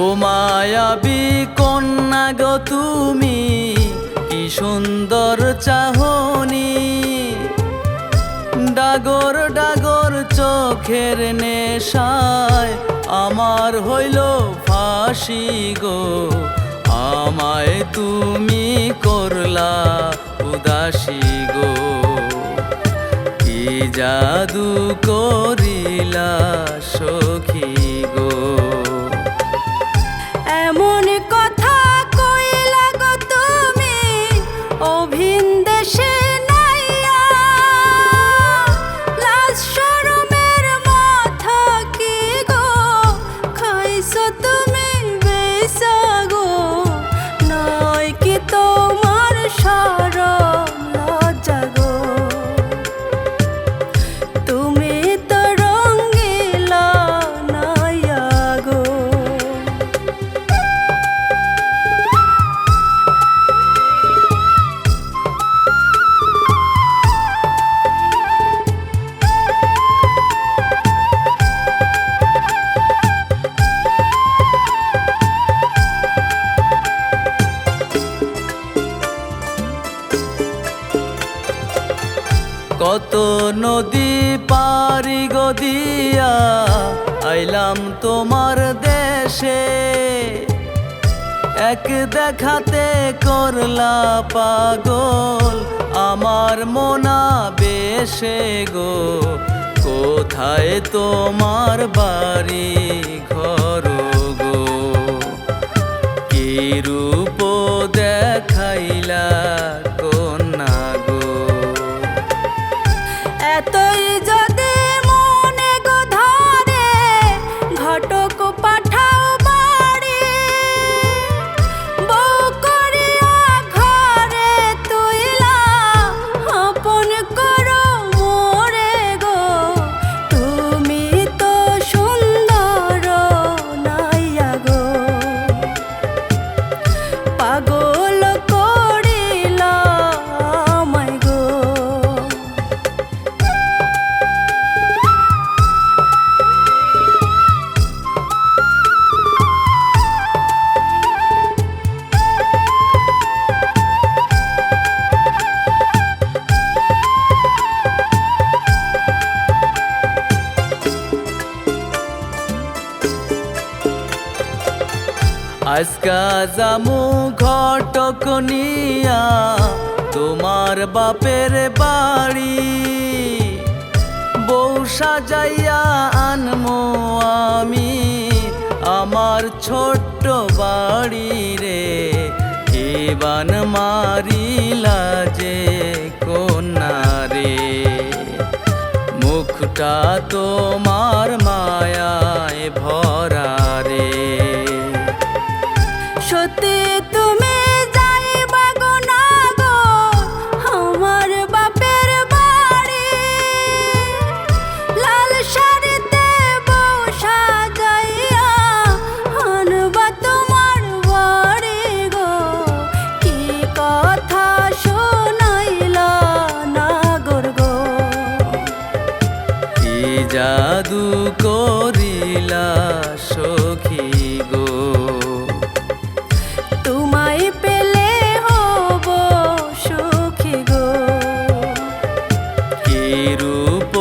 মায়াবী কন্যা গো তুমি, কি সুন্দর চাহনি। ডাগর ডাগর চোখের নেশায় আমার হইল ফাঁসি গো। আমায় তুমি করলা উদাসী গো। কি জাদু করিলা সখী অভিন দেশে কত নদী পারি গদিয়া আইলাম তোমার দেশে। এক দেখাতে করলা পাগল আমার মোনা বেশে গো, কোথায় তোমার বাড়ি? আজকা জামু ঘটক নিয়া তোমার বাপের বাড়ি। বউ সাজাইয়া আনমো আমি আমার ছোট্ট বাড়ি রে। এবান মারিলা যে কন্যা রে। মুখটা তোমার মায়ায় জাদু করিলা সখী গো। তোমায় পেলে হব সখী গো। কি রূপ